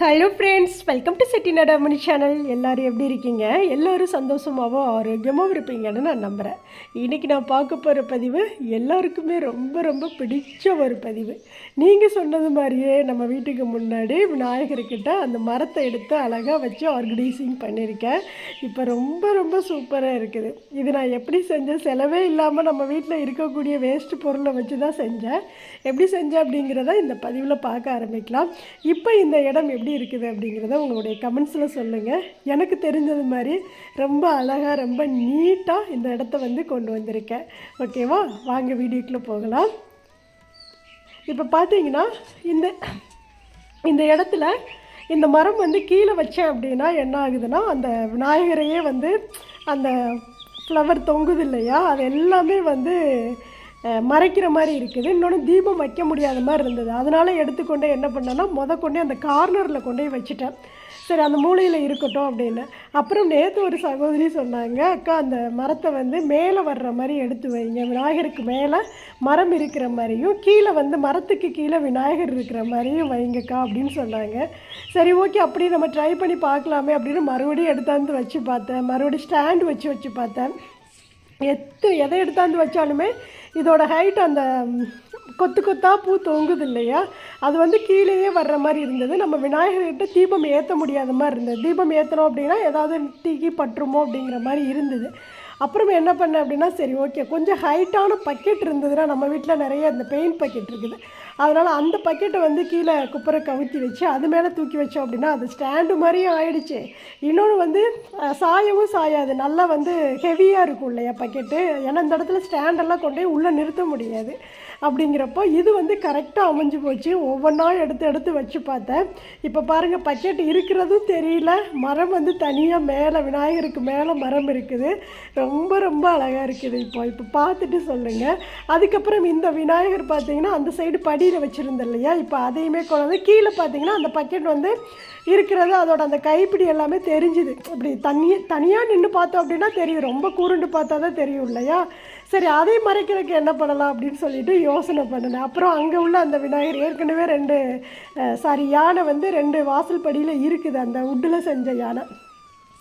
Hello friends welcome to செட்டி நடாமணி channel எல்லாரும் எப்படி இருக்கீங்க? எல்லோரும் சந்தோஷமாகவும் ஆரோக்கியமாகவும் இருப்பீங்கன்னு நான் நம்புகிறேன் இன்றைக்கி நான் பார்க்க போகிற பதிவு எல்லாருக்குமே ரொம்ப ரொம்ப பிடிச்ச ஒரு பதிவு. நீங்கள் சொன்னது மாதிரியே நம்ம வீட்டுக்கு முன்னாடி விநாயகர்கிட்ட அந்த மரத்தை எடுத்து அழகாக வச்சு ஆர்கனைசிங் பண்ணியிருக்கேன். இப்போ ரொம்ப ரொம்ப சூப்பராக இருக்குது. இது நான் எப்படி செஞ்சேன்? செலவே இல்லாமல் நம்ம வீட்டில் இருக்கக்கூடிய வேஸ்ட் பொருளை வச்சு தான் செஞ்சேன். எப்படி செஞ்சேன் அப்படிங்கிறத இந்த பதிவில் பார்க்க ஆரம்பிக்கலாம். இப்போ இந்த இடம் எப்படி இருக்குது அப்படிங்கிறத உங்களுடைய கமெண்ட்ஸில் சொல்லுங்கள் எனக்கு தெரிஞ்சது மாதிரி ரொம்ப அழகாக ரொம்ப நீட்டாக இந்த இடத்த வந்து கொண்டு வந்திருக்கேன். ஓகேவா வாங்க வீடியோக்குள்ளே போகலாம். இப்போ பார்த்தீங்கன்னா இந்த இந்த இடத்துல இந்த மரம் வந்து கீழே வச்சேன் அப்படின்னா என்ன ஆகுதுன்னா அந்த விநாயகரையே வந்து அந்த ஃப்ளவர் தொங்குது இல்லையா? அது எல்லாமே வந்து மறைக்கிற மாதிரி இருக்குது. இன்னொன்று தீபம் வைக்க முடியாத மாதிரி இருந்தது. அதனால் எடுத்துக்கொண்டே என்ன பண்ணேன்னா முத கொண்டே அந்த கார்னரில் கொண்டே வச்சுட்டேன். சரி அந்த மூலையில் இருக்கட்டும் அப்படின்னு. அப்புறம் நேற்று ஒரு சகோதரி சொன்னாங்க அக்கா அந்த மரத்தை வந்து மேலே வர்ற மாதிரி எடுத்து வைங்க. விநாயகருக்கு மேலே மரம் இருக்கிற மாதிரியும் கீழே வந்து மரத்துக்கு கீழே விநாயகர் இருக்கிற மாதிரியும் வைங்கக்கா அப்படின்னு சொன்னாங்க. சரி ஓகே அப்படி நம்ம ட்ரை பண்ணி பார்க்கலாமே அப்படின்னு மறுபடியும் எடுத்தாந்து வச்சு பார்த்தேன். மறுபடியும் ஸ்டாண்ட் வச்சு வச்சு பார்த்தேன். எத்து எதை எடுத்தாந்து வச்சாலுமே இதோட ஹைட் அந்த கொத்து கொத்தாக பூ தொங்குது இல்லையா? அது வந்து கீழேயே வர்ற மாதிரி இருந்தது. நம்ம விநாயகர்கிட்ட தீபம் ஏற்ற முடியாத மாதிரி இருந்தது. தீபம் ஏற்றணும் அப்படின்னா ஏதாவது தீக்கி பற்றுமோ அப்படிங்கிற மாதிரி இருந்தது. அப்புறம் என்ன பண்ணேன் அப்படின்னா சரி ஓகே கொஞ்சம் ஹைட்டான பக்கெட் இருந்ததுன்னா நம்ம வீட்டில் நிறைய இந்த பெயிண்ட் பக்கெட் இருக்குது. அதனால் அந்த பக்கெட்டை வந்து கீழே குப்பரை கவுத்தி வச்சு அது மேலே தூக்கி வச்சோம் அப்படின்னா அது ஸ்டாண்டு மாதிரியும் ஆயிடுச்சு. இன்னொன்று வந்து சாயவும் சாயாது. நல்லா வந்து ஹெவியாக இருக்கும் இல்லையா பக்கெட்டு? ஏன்னா இந்த இடத்துல ஸ்டாண்டெல்லாம் கொண்டு போய் உள்ளே நிறுத்த முடியாது. அப்படிங்கிறப்போ இது வந்து கரெக்டாக அமைஞ்சு போச்சு. ஒவ்வொன்றா எடுத்து எடுத்து வச்சு பார்த்தேன். இப்போ பாருங்கள் பக்கெட் இருக்கிறதும் தெரியல. மரம் வந்து தனியாக மேலே விநாயகருக்கு மேலே மரம் இருக்குது. ரொம்ப ரொம்ப அழகாக இருக்குது இப்போ. இப்போ பார்த்துட்டு சொல்லுங்கள் அதுக்கப்புறம் இந்த விநாயகர் பார்த்தீங்கன்னா அந்த சைடு படியில் வச்சுருந்தேன் இல்லையா? இப்போ அதையுமே கொண்டாந்து கீழே பார்த்தீங்கன்னா அந்த பக்கெட் வந்து இருக்கிறது அதோட அந்த கைப்பிடி எல்லாமே தெரிஞ்சுது. அப்படி தனி தனியாக நின்று பார்த்தோம் அப்படின்னா தெரியும். ரொம்ப கூருண்டு பார்த்தா தான் தெரியும் இல்லையா? சரி அதை மறைக்கிறதுக்கு என்ன பண்ணலாம் அப்படின்னு சொல்லிட்டு யோசனை பண்ணினேன் அப்புறம் அங்கே உள்ள அந்த விநாயகர் ஏற்கனவே ரெண்டு சாரி யானை வந்து ரெண்டு வாசல் படியில் இருக்குது அந்த உட்டில் செஞ்ச யானை.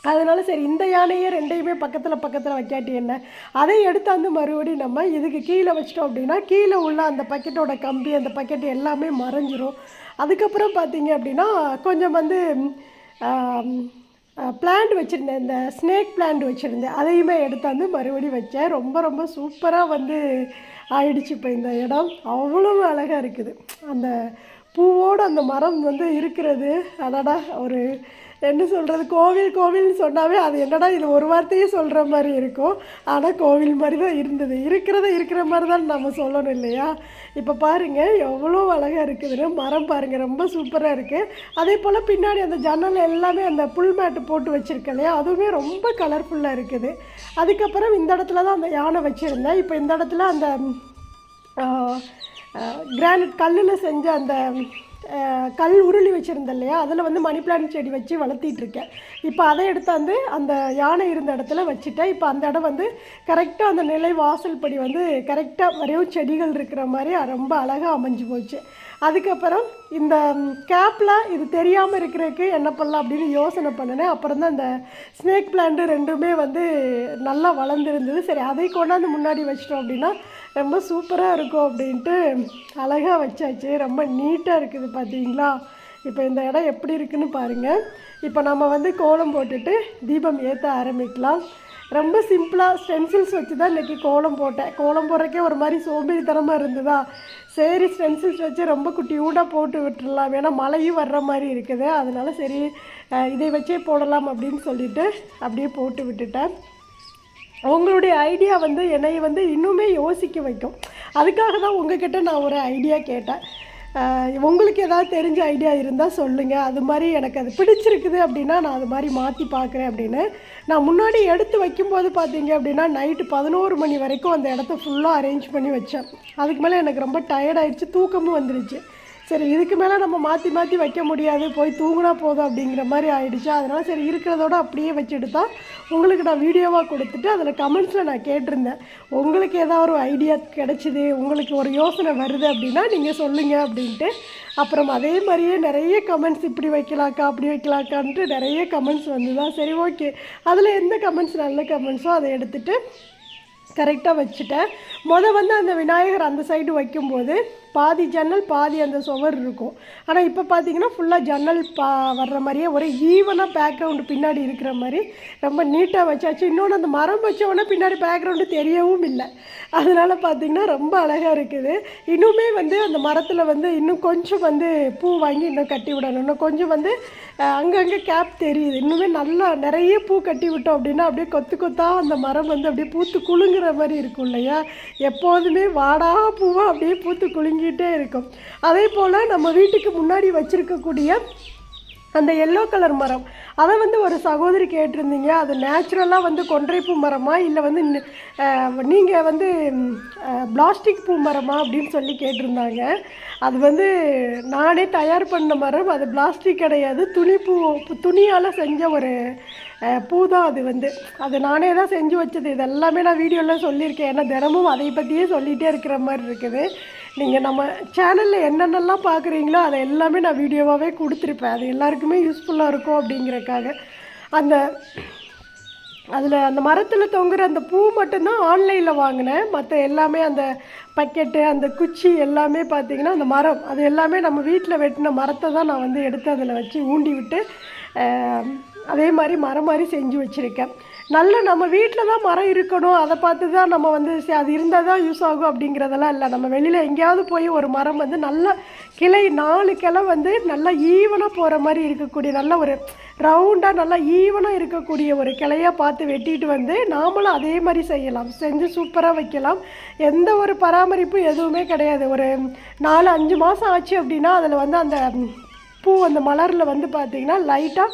அதனால சரி இந்த யானையே ரெண்டையுமே பக்கத்தில் பக்கத்தில் வைக்காட்டி என்ன? அதை எடுத்தாந்து மறுபடியும் நம்ம இதுக்கு கீழே வச்சிட்டோம் அப்படின்னா கீழே உள்ள அந்த பக்கெட்டோட கம்பி அந்த பக்கெட் எல்லாமே மறைஞ்சிரும். அதுக்கப்புறம் பார்த்தீங்க அப்படின்னா கொஞ்சம் வந்து பிளான்ட் வச்சுருந்தேன். இந்த ஸ்னேக் பிளான்ட் வச்சுருந்தேன். அதையுமே எடுத்தாந்து மறுபடியும் வச்சேன். ரொம்ப ரொம்ப சூப்பராக வந்து ஆயிடுச்சு இப்போ இந்த இடம். அவ்வளோ அழகாக இருக்குது. அந்த பூவோடு அந்த மரம் வந்து இருக்கிறது. அடடா ஒரு என்ன சொல்கிறது கோவில் கோவில்னு சொன்னாவே அது என்னடா இது ஒரு வார்த்தையே சொல்கிற மாதிரி இருக்கும். ஆனால் கோவில் மாதிரி தான் இருந்தது. இருக்கிறத இருக்கிற மாதிரி தான் நம்ம சொல்லணும் இல்லையா? இப்போ பாருங்கள் எவ்வளோ அழகாக இருக்குதுன்னு. மரம் பாருங்கள் ரொம்ப சூப்பராக இருக்குது அதே போல் பின்னாடி அந்த ஜன்னல் எல்லாமே அந்த புல் மேட்டு போட்டு வச்சுருக்கேன் இல்லையா? அதுவுமே ரொம்ப கலர்ஃபுல்லாக இருக்குது. அதுக்கப்புறம் இந்த இடத்துல தான் அந்த யானை வச்சுருந்தேன். இப்போ இந்த இடத்துல அந்த கிரானைட் கல்லில் செஞ்ச அந்த கல் உருளி வச்சுருந்தேன் இல்லையா? அதில் வந்து மணி பிளான்ட் செடி வச்சு வளர்த்திட்ருக்கேன் இப்போ அதை எடுத்து வந்து அந்த யானை இருந்த இடத்துல வச்சுட்டேன். இப்போ அந்த இடம் வந்து கரெக்டாக அந்த நிலை வாசல் படி வந்து கரெக்டாக வரையும் செடிகள் இருக்கிற மாதிரி ரொம்ப அழகாக அமைஞ்சு போச்சு. அதுக்கப்புறம் இந்த கேப்பில் இது தெரியாமல் இருக்கிறதுக்கு என்ன பண்ணலாம் அப்படின்னு யோசனை பண்ணினேன். அப்புறம் தான் இந்த ஸ்னேக் பிளான்ட்டு ரெண்டுமே வந்து நல்லா வளர்ந்துருந்தது. சரி அதை கொண்டாந்து முன்னாடி வச்சிட்டோம் அப்படின்னா ரொம்ப சூப்பராக இருக்கும் அப்படின்ட்டு அழகாக வச்சாச்சு. ரொம்ப நீட்டாக இருக்குது பார்த்தீங்களா இப்போ இந்த இடம் எப்படி இருக்குன்னு பாருங்கள் இப்போ நம்ம வந்து கோலம் போட்டுட்டு தீபம் ஏற்ற ஆரம்பிக்கலாம். ரொம்ப சிம்பிளாக ஸ்டென்சில்ஸ் வச்சு தான் இன்றைக்கி கோலம் போட்டேன். கோலம் போடுறக்கே ஒரு மாதிரி சோம்பேறித்தனமாக இருந்ததா? சரி ஸ்டென்சில்ஸ் வச்சு ரொம்ப குட்டியூடாக போட்டு விட்டுடலாம் ஏன்னா மழையும் வர்ற மாதிரி இருக்குது. அதனால் சரி இதை வச்சே போடலாம் அப்படின்னு சொல்லிட்டு அப்படியே போட்டு விட்டுட்டேன். உங்களுடைய ஐடியா வந்து என்னை வந்து இன்னுமே யோசிக்க வைக்கும். அதுக்காக தான் உங்ககிட்ட நான் ஒரு ஐடியா கேட்டேன். உங்களுக்கு ஏதாவது தெரிஞ்ச ஐடியா இருந்தால் சொல்லுங்கள் அது மாதிரி எனக்கு அது பிடிச்சிருக்குது அப்படின்னா நான் அது மாதிரி மாற்றி பார்க்குறேன் அப்படின்னு நான் முன்னாடி எடுத்து வைக்கும்போது பார்த்தீங்க அப்படின்னா நைட்டு பதினோரு மணி வரைக்கும் அந்த இடத்த ஃபுல்லாக அரேஞ்ச் பண்ணி வச்சேன். அதுக்கு மேலே எனக்கு ரொம்ப டயர்டாயிடுச்சு தூக்கமும் வந்துருச்சு. சரி இதுக்கு மேலே நம்ம மாற்றி மாற்றி வைக்க முடியாது. போய் தூங்கினா போதும் அப்படிங்கிற மாதிரி ஆயிடுச்சு. அதனால் சரி இருக்கிறதோட அப்படியே வச்சுட்டு தான் உங்களுக்கு நான் வீடியோவாக கொடுத்துட்டு அதில் கமெண்ட்ஸில் நான் கேட்டிருந்தேன். உங்களுக்கு ஏதாவது ஒரு ஐடியா கிடச்சிது உங்களுக்கு ஒரு யோசனை வருது அப்படின்னா நீங்கள் சொல்லுங்கள் அப்படின்ட்டு. அப்புறம் அதே மாதிரியே நிறைய கமெண்ட்ஸ் இப்படி வைக்கலாக்கா அப்படி வைக்கலாக்கான்ட்டு நிறைய கமெண்ட்ஸ் வந்து தான் சரி ஓகே அதில் எந்த கமெண்ட்ஸ் நல்ல கமெண்ட்ஸோ அதை எடுத்துகிட்டு கரெக்டாக வச்சுட்டேன். மொதல் வந்து அந்த விநாயகர் அந்த சைடு வைக்கும்போது பாதி ஜன்னல் பாதி அந்த சுவர் இருக்கும். ஆனால் இப்போ பார்த்தீங்கன்னா ஃபுல்லாக ஜன்னல் பா வர்ற மாதிரியே ஒரே ஈவனாக பேக்ரவுண்டு பின்னாடி இருக்கிற மாதிரி ரொம்ப நீட்டாக வச்சாச்சு. இன்னொன்று அந்த மரம் வச்ச பின்னாடி பேக்ரவுண்டு தெரியவும் இல்லை. அதனால் பார்த்தீங்கன்னா ரொம்ப அழகாக இருக்குது. இன்னுமே வந்து அந்த மரத்தில் வந்து இன்னும் கொஞ்சம் வந்து பூ வாங்கி இன்னும் கட்டி விடணும். இன்னும் கொஞ்சம் வந்து அங்கங்கே கேப் தெரியுது. இன்னுமே நல்லா நிறைய பூ கட்டி விட்டோம் அப்படின்னா அப்படியே கொத்து கொத்தாக அந்த மரம் வந்து அப்படியே பூத்து குலுங்குற மாதிரி இருக்கும் இல்லையா? எப்போதுமே வாடா பூவாக அப்படியே பூத்து குலுங்கிட்டே இருக்கும். அதே போல் நம்ம வீட்டுக்கு முன்னாடி வச்சிருக்கக்கூடிய அந்த எல்லோ கலர் மரம் அதை வந்து ஒரு சகோதரி கேட்டிருந்தீங்க. அது நேச்சுரலாக வந்து கொன்றைப்பூ மரமா இல்லை வந்து நீங்கள் வந்து பிளாஸ்டிக் பூ மரமா அப்படின்னு சொல்லி கேட்டிருந்தாங்க. அது வந்து நானே தயார் பண்ண மரம். அது பிளாஸ்டிக் கிடையாது. துணி பூ துணியால் செஞ்ச ஒரு பூ தான் அது வந்து. அது நானே தான் செஞ்சு வச்சது. இது எல்லாமே நான் வீடியோவில் சொல்லியிருக்கேன். ஏன்னா தினமும் அதை பற்றியே சொல்லிகிட்டே இருக்கிற மாதிரி இருக்குது. நீங்கள் நம்ம சேனலில் என்னென்னலாம் பார்க்குறீங்களோ அதை எல்லாமே நான் வீடியோவாகவே கொடுத்துருப்பேன். அது எல்லாருக்குமே யூஸ்ஃபுல்லாக இருக்கும் அப்படிங்கிறக்காக. அந்த அதில் அந்த மரத்தில் தொங்குற அந்த பூ மட்டும்தான் ஆன்லைனில் வாங்கினேன். மற்ற எல்லாமே அந்த பக்கெட்டு அந்த குச்சி எல்லாமே பார்த்தீங்கன்னா அந்த மரம். அது எல்லாமே நம்ம வீட்டில் வெட்டின மரத்தை தான் நான் வந்து எடுத்து அதில் வச்சு ஊண்டி விட்டு அதே மாதிரி மரம் மாதிரி செஞ்சு வச்சுருக்கேன். நல்ல நம்ம வீட்டில் தான் மரம் இருக்கணும். அதை பார்த்து தான் நம்ம வந்து சரி, அது இருந்தால் தான் யூஸ் ஆகும் அப்படிங்கிறதெல்லாம் இல்லை. நம்ம வெளியில் எங்கேயாவது போய் ஒரு மரம் வந்து நல்ல கிளை நாலு கிளை வந்து நல்லா ஈவனாக போகிற மாதிரி இருக்கக்கூடிய நல்ல ஒரு ரவுண்டாக நல்லா ஈவனாக இருக்கக்கூடிய ஒரு கிளையாக பார்த்து வெட்டிட்டு வந்து நாமளும் அதே மாதிரி செய்யலாம். செஞ்சு சூப்பராக வைக்கலாம். எந்த ஒரு பராமரிப்பும் எதுவுமே கிடையாது. ஒரு நாலு அஞ்சு மாதம் ஆச்சு அப்படின்னா அதில் வந்து அந்த பூ அந்த மலரில் வந்து பார்த்திங்கன்னா லைட்டாக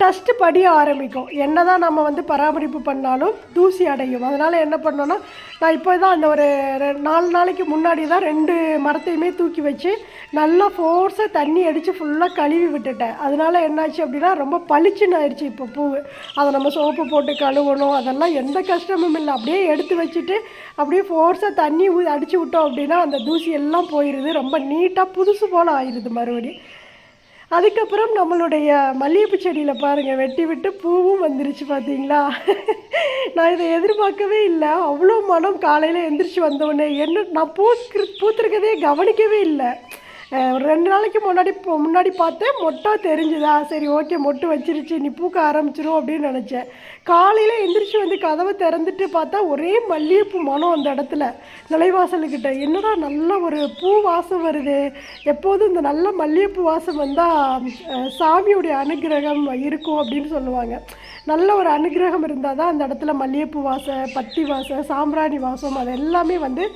டஸ்ட்டு படிய ஆரம்பிக்கும். என்ன தான் நம்ம வந்து பராமரிப்பு பண்ணாலும் தூசி அடையும். அதனால் என்ன பண்ணோன்னா நான் இப்போ தான் அந்த ஒரு ரெ- நாலு நாளைக்கு முன்னாடி தான் ரெண்டு மரத்தையுமே தூக்கி வச்சு நல்லா ஃபோர்ஸாக தண்ணி அடித்து ஃபுல்லாக கழுவி விட்டுட்டேன். அதனால் என்னாச்சு அப்படின்னா ரொம்ப பளிச்சுன்னு ஆயிடுச்சு இப்போ பூ அதை நம்ம சோப்பு போட்டு கழுவணும். அதெல்லாம் எந்த கஷ்டமும் இல்லை. அப்படியே எடுத்து வச்சுட்டு அப்படியே ஃபோர்ஸாக தண்ணி ஊ அடித்து விட்டோம் அப்படின்னா அந்த தூசி எல்லாம் போயிடுது ரொம்ப நீட்டாக புதுசு போல் ஆயிடுது மறுபடியும். அதுக்கப்புறம் நம்மளுடைய மல்லிகைப்பூ செடியில் பாருங்கள் வெட்டி விட்டு பூவும் வந்துருச்சு பார்த்தீங்களா நான் இதை எதிர்பார்க்கவே இல்லை. அவ்வளோ மனம் காலையில் எந்திரிச்சு வந்தோடனே என்ன நான் பூ பூத்துருக்கதே கவனிக்கவே இல்லை. ஒரு ரெண்டு நாளைக்கு முன்னாடி முன்னாடி பார்த்தேன். மொட்டா தெரிஞ்சுதா? சரி ஓகே மொட்டு வச்சிருச்சு. நீ பூக்க ஆரம்பிச்சிரும் அப்படின்னு நினச்சேன். காலையில் எந்திரிச்சு வந்து கதவை திறந்துட்டு பார்த்தா ஒரே மல்லிகைப்பூ மனம் அந்த இடத்துல நிலைவாசலுக்கிட்ட என்னடா நல்ல ஒரு பூ வாசம் வருது. எப்போதும் இந்த நல்ல மல்லிகைப்பூ வாசம் வந்தால் சாமியுடைய அனுகிரகம் இருக்கும் அப்படின்னு சொல்லுவாங்க. நல்ல ஒரு அனுகிரகம் இருந்தால் தான் அந்த இடத்துல மல்லிகைப்பூ வாசம் பத்தி வாசம் சாம்பிராணி வாசம் அது எல்லாமே வந்து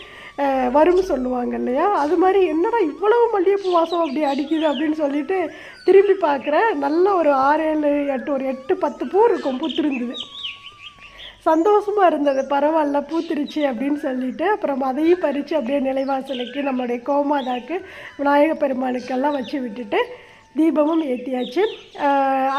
வரும்னு சொல்லுவாங்க இல்லையா? அது மாதிரி என்னடா இவ்வளவு மல்லிகைப்பூ வாசம் அப்படி அடிக்குது அப்படின்னு சொல்லிட்டு திரும்பி பார்க்குறேன் நல்ல ஒரு ஆறு ஏழு எட்டு ஒரு எட்டு பத்து பூ இருக்கும் பூத்திருந்தது சந்தோஷமாக இருந்தது. பரவாயில்ல பூத்திருச்சு அப்படின்னு சொல்லிட்டு அப்புறம் அதையும் பறித்து அப்படியே நிலைவாசலுக்கு நம்மளுடைய கோமாதாக்கு விநாயக பெருமானுக்கெல்லாம் வச்சு விட்டுட்டு தீபமும் ஏற்றியாச்சு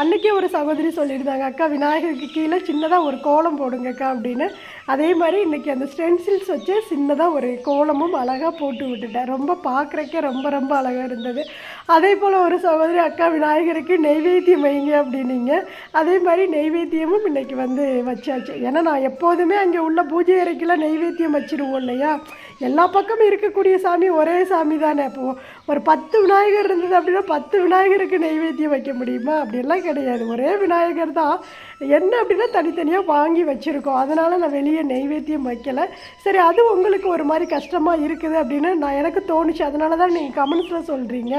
அன்றைக்கே அன்னைக்கே ஒரு சகோதரி சொல்லியிருந்தாங்க அக்கா விநாயகருக்கு கீழே சின்னதாக ஒரு கோலம் போடுங்கக்கா அப்படின்னு. அதே மாதிரி இன்றைக்கி அந்த ஸ்டென்சில்ஸ் வச்சு சின்னதாக ஒரு கோலமும் அழகாக போட்டு விட்டுட்டேன். ரொம்ப பார்க்குறக்கே ரொம்ப ரொம்ப அழகாக இருந்தது. அதே போல் ஒரு சகோதரி அக்கா விநாயகருக்கு நெய்வேத்தியம் வைங்க அப்படின்னீங்க. அதே மாதிரி நெய்வேத்தியமும் இன்னைக்கு வந்து வச்சாச்சு. ஏன்னா நான் எப்போதுமே அங்கே உள்ள பூஜை அறைக்கெல்லாம் நெய்வேத்தியம் வச்சுருவோம் இல்லையா? எல்லா பக்கமும் இருக்கக்கூடிய சாமி ஒரே சாமி தானே. இப்போ ஒரு பத்து விநாயகர் இருந்தது அப்படின்னா பத்து விநாயகருக்கு நெய்வேத்தியம் வைக்க முடியுமா? அப்படிலாம் கிடையாது. ஒரே விநாயகர் தான். என்ன அப்படின்னா தனித்தனியாக வாங்கி வச்சுருக்கோம். அதனால் நான் வெளியே நெய்வேத்தியம் வைக்கல. சரி அது உங்களுக்கு ஒரு மாதிரி கஷ்டமாக இருக்குது அப்படின்னு நான் எனக்கு தோணுச்சு. அதனால தான் நீங்கள் கமெண்ட்ஸில் சொல்கிறீங்க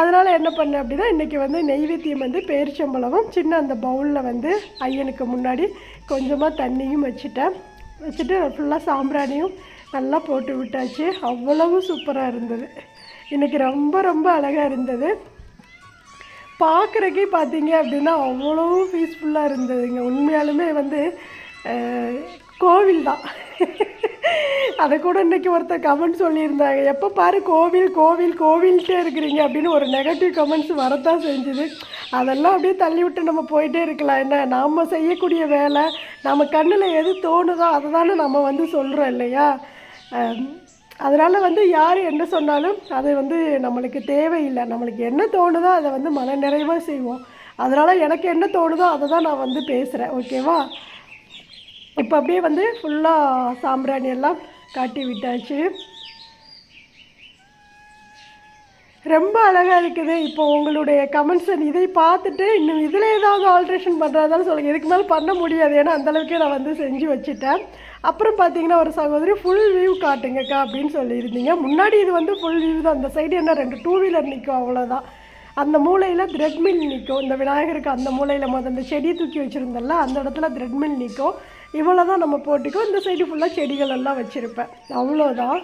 அதனால் என்ன பண்ணேன் அப்படின்னா இன்றைக்கி வந்து நெய்வேத்தியம் வந்து பேரிச்சம்பளமும் சின்ன அந்த பவுலில் வந்து ஐயனுக்கு முன்னாடி கொஞ்சமாக தண்ணியும் வச்சுட்டேன். வச்சுட்டு ஃபுல்லாக சாம்பிராணியும் நல்லா போட்டு விட்டாச்சு. அவ்வளவு சூப்பராக இருந்தது. இன்றைக்கி ரொம்ப ரொம்ப அழகாக இருந்தது. பார்க்குறக்கே பார்த்தீங்க அப்படின்னா அவ்வளோ பீஸ்ஃபுல்லாக இருந்ததுங்க. உண்மையாலுமே வந்து கோவில் தான். அதை கூட இன்றைக்கி ஒருத்தர் கமெண்ட் சொல்லியிருந்தாங்க. எப்போ பாரு கோவில் கோவில் கோவில்கிட்டே இருக்கிறீங்க அப்படின்னு ஒரு நெகட்டிவ் கமெண்ட்ஸ் வரத்தான் செஞ்சுது. அதெல்லாம் அப்படியே தள்ளி விட்டு நம்ம போயிட்டே இருக்கலாம். என்ன நாம் செய்யக்கூடிய வேலை நம்ம கண்ணில் எது தோணுதோ அதை தானே நம்ம வந்து சொல்கிறோம் இல்லையா? அதனால் வந்து யார் என்ன சொன்னாலும் அது வந்து நம்மளுக்கு தேவையில்லை. நம்மளுக்கு என்ன தோணுதோ அதை வந்து மன நிறைவாக செய்வோம். அதனால் எனக்கு என்ன தோணுதோ அதை தான் நான் வந்து பேசுகிறேன் ஓகேவா இப்போ அப்படியே வந்து ஃபுல்லாக சாம்பிராணி எல்லாம் காட்டி விட்டாச்சு. ரொம்ப அழகாக இருக்குது. இப்போ உங்களுடைய கமெண்ட்ஸை இதை பார்த்துட்டு இன்னும் இதில் ஏதாவது ஆல்ட்ரேஷன் பண்ணுறதாலும் சொல்லுங்கள் இதுக்கு மேலே பண்ண முடியாது. ஏன்னா அந்தளவுக்கு நான் வந்து செஞ்சு வச்சுட்டேன். அப்புறம் பார்த்தீங்கன்னா ஒரு சகோதரி ஃபுல் வியூ காட்டுங்கக்கா அப்படின்னு சொல்லியிருந்தீங்க. முன்னாடி இது வந்து ஃபுல் வியூ தான். அந்த சைடு என்ன ரெண்டு டூ வீலர் நிற்கும் அவ்வளோதான் அந்த மூலையில் த்ரெட்மில் நிற்கும் இந்த விநாயகருக்கு அந்த மூலையில் மொதல் அந்த செடி தூக்கி வச்சுருந்தல அந்த இடத்துல த்ரெட்மில் நிற்கும் இவ்வளோ தான் நம்ம போட்டுக்கோ இந்த சைடு ஃபுல்லாக செடிகள் எல்லாம் வச்சுருப்பேன். அவ்வளோதான்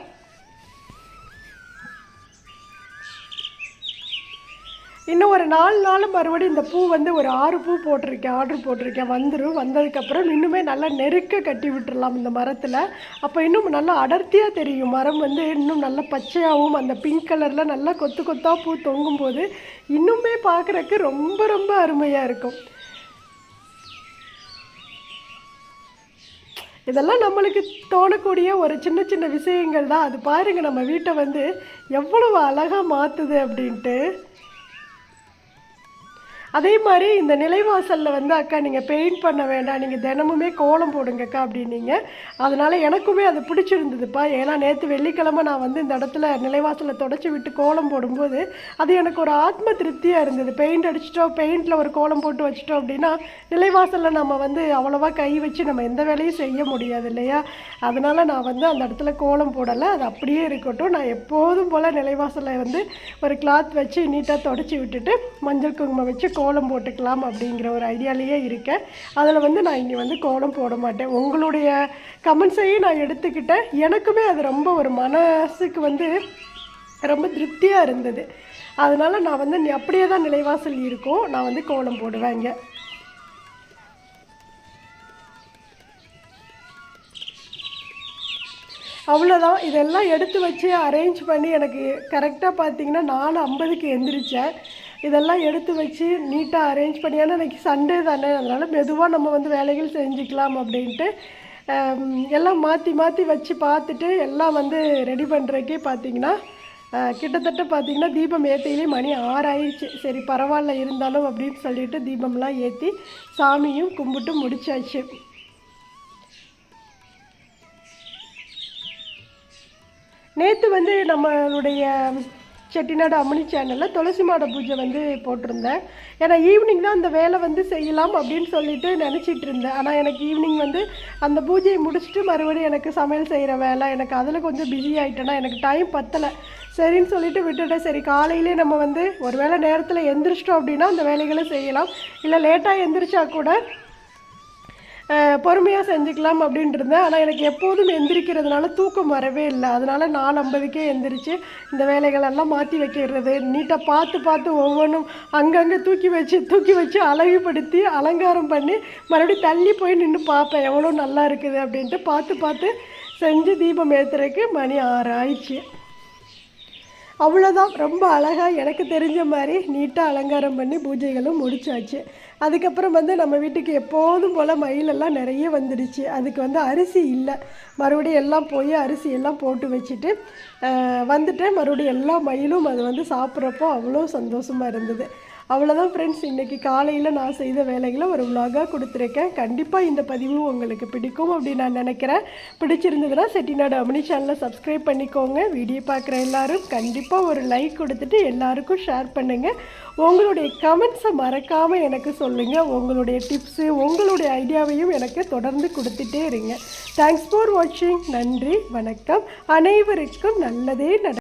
இன்னும் ஒரு நாலு நாள் மறுபடியும் இந்த பூ வந்து ஒரு ஆறு பூ போட்டிருக்கேன் ஆர்டர் போட்டிருக்கேன். வந்துடும் வந்ததுக்கப்புறம் இன்னுமே நல்லா நெருக்க கட்டி விட்டுடலாம் இந்த மரத்தில். அப்போ இன்னும் நல்லா அடர்த்தியாக தெரியும். மரம் வந்து இன்னும் நல்லா பச்சையாகவும் அந்த பிங்க் கலரில் நல்லா கொத்து கொத்தாக பூ தொங்கும் போது இன்னுமே பார்க்குறக்கு ரொம்ப ரொம்ப அருமையாக இருக்கும். இதெல்லாம் நம்மளுக்கு தோணக்கூடிய ஒரு சின்ன சின்ன விஷயங்கள் தான். அது பாருங்கள் நம்ம வீட்டை வந்து எவ்வளவு அழகாக மாற்றுது அப்படின்ட்டு. அதே மாதிரி இந்த நிலைவாசலில் வந்து அக்கா நீங்கள் பெயிண்ட் பண்ண வேண்டாம். நீங்கள் தினமுமே கோலம் போடுங்கக்கா அப்படின்னீங்க. அதனால் எனக்குமே அது பிடிச்சிருந்ததுப்பா. ஏன்னா நேற்று வெள்ளிக்கிழமை நான் வந்து இந்த இடத்துல நிலைவாசலில் தொடச்சி விட்டு கோலம் போடும்போது அது எனக்கு ஒரு ஆத்ம திருப்தியாக இருந்தது. பெயிண்ட் அடிச்சிட்டோம் பெயிண்டில் ஒரு கோலம் போட்டு வச்சிட்டோம் அப்படின்னா நிலைவாசலில் நம்ம வந்து அவ்வளோவா கை வச்சு நம்ம எந்த வேலையும் செய்ய முடியாது இல்லையா? அதனால் நான் வந்து அந்த இடத்துல கோலம் போடலை. அது அப்படியே இருக்கட்டும். நான் எப்போதும் போல் நிலைவாசலில் வந்து ஒரு கிளாத் வச்சு நீட்டாக தொடச்சி விட்டுட்டு மஞ்சள் குங்குமம் வச்சு கோலம் போட்டுக்கலாம் அப்படிங்கிற ஒரு ஐடியாலேயே இருக்கேன். அதில் வந்து நான் இங்கே வந்து கோலம் போட மாட்டேன். உங்களுடைய கமெண்ட்ஸையும் நான் எடுத்துக்கிட்டேன். எனக்குமே அது ரொம்ப ஒரு மனசுக்கு வந்து ரொம்ப திருப்தியாக இருந்தது. அதனால் நான் வந்து அப்படியே தான் நிலைவாசல் இருக்கும். நான் வந்து கோலம் போடுவேங்க அவ்வளோதான் இதெல்லாம் எடுத்து வச்சு அரேஞ்ச் பண்ணி எனக்கு கரெக்டாக பார்த்தீங்கன்னா நாலு ஐம்பதுக்கு எந்திரிச்சேன். இதெல்லாம் எடுத்து வச்சு நீட்டாக அரேஞ்ச் பண்ணி ஏன்னா இன்றைக்கி சண்டே தானே அதனால் மெதுவாக நம்ம வந்து வேலைகள் செஞ்சுக்கலாம் அப்படின்ட்டு எல்லாம் மாற்றி மாற்றி வச்சு பார்த்துட்டு எல்லாம் வந்து ரெடி பண்ணுறக்கே பார்த்தீங்கன்னா கிட்டத்தட்ட பார்த்திங்கன்னா தீபம் ஏற்றிலே மணி ஆறாயிடுச்சு. சரி பரவாயில்ல இருந்தாலும் அப்படின்னு சொல்லிட்டு தீபம்லாம் ஏற்றி சாமியும் கும்பிட்டு முடிச்சாச்சு. நேற்று வந்து நம்மளுடைய செட்டிநாடு அம்மணி சேனலில் துளசி மாட பூஜை வந்து போட்டிருந்தேன். ஏன்னா ஈவினிங் தான் அந்த வேலை வந்து செய்யலாம் அப்படின்னு சொல்லிட்டு நினச்சிட்டு இருந்தேன். ஆனால் எனக்கு ஈவினிங் வந்து அந்த பூஜையை முடிச்சுட்டு மறுபடியும் எனக்கு சமையல் செய்கிற வேலை எனக்கு அதில் கொஞ்சம் பிஸி ஆகிட்டேன்னா எனக்கு டைம் பத்தலை. சரின்னு சொல்லிட்டு விட்டுட்டேன். சரி காலையிலே நம்ம வந்து ஒரு வேளை நேரத்தில் எந்திரிச்சிட்டோம் அப்படின்னா அந்த வேலைகளை செய்யலாம். இல்லை லேட்டாக எந்திரிச்சா கூட பொறுமையாக செஞ்சுக்கலாம் அப்படின்ட்டு இருந்தேன் ஆனால் எனக்கு எப்போதும் எந்திரிக்கிறதுனால தூக்கம் வரவே இல்லை. அதனால் நாலு ஐம்பதுக்கே எந்திரிச்சு இந்த வேலைகளெல்லாம் மாற்றி வைக்கிறது நீட்டாக பார்த்து பார்த்து ஒவ்வொன்றும் அங்கங்கே தூக்கி வச்சு தூக்கி வச்சு அழகுபடுத்தி அலங்காரம் பண்ணி மறுபடியும் தள்ளி போய் நின்று பார்ப்பேன். எவ்வளோ நல்லா இருக்குது அப்படின்ட்டு பார்த்து பார்த்து செஞ்சு தீபம் ஏற்றுறதுக்கு மணி ஆறு ஆயிடுச்சு. அவ்வளோதான் ரொம்ப அழகாக எனக்கு தெரிஞ்ச மாதிரி நீட்டாக அலங்காரம் பண்ணி பூஜைகளும் முடிச்சாச்சு. அதுக்கப்புறம் வந்து நம்ம வீட்டுக்கு எப்போதும் போல் மயிலெல்லாம் நிறைய வந்துடுச்சு. அதுக்கு வந்து அரிசி இல்லை. மறுபடியும் எல்லாம் போய் அரிசி எல்லாம் போட்டு வச்சுட்டு வந்துட்டேன் மறுபடியும் எல்லா மயிலும் அது வந்து சாப்பிட்றப்போ அவ்வளோ சந்தோஷமாக இருந்தது. அவ்வளோதான் ஃப்ரெண்ட்ஸ் இன்றைக்கி காலையில் நான் செய்த வேலைகளை ஒரு விலாகாக கொடுத்துருக்கேன். கண்டிப்பாக இந்த பதிவு உங்களுக்கு பிடிக்கும் அப்படின்னு நான் நினைக்கிறேன். பிடிச்சிருந்ததுன்னா செட்டிநாடு அமினி சேனலை சப்ஸ்கிரைப் பண்ணிக்கோங்க. வீடியோ பார்க்குற எல்லோரும் கண்டிப்பாக ஒரு லைக் கொடுத்துட்டு எல்லாருக்கும் ஷேர் பண்ணுங்கள் உங்களுடைய கமெண்ட்ஸை மறக்காமல் எனக்கு சொல்லுங்கள் உங்களுடைய டிப்ஸு உங்களுடைய ஐடியாவையும் எனக்கு தொடர்ந்து கொடுத்துட்டே இருங்க. தேங்க்ஸ் ஃபார் வாட்சிங் நன்றி வணக்கம். அனைவருக்கும் நல்லதே நட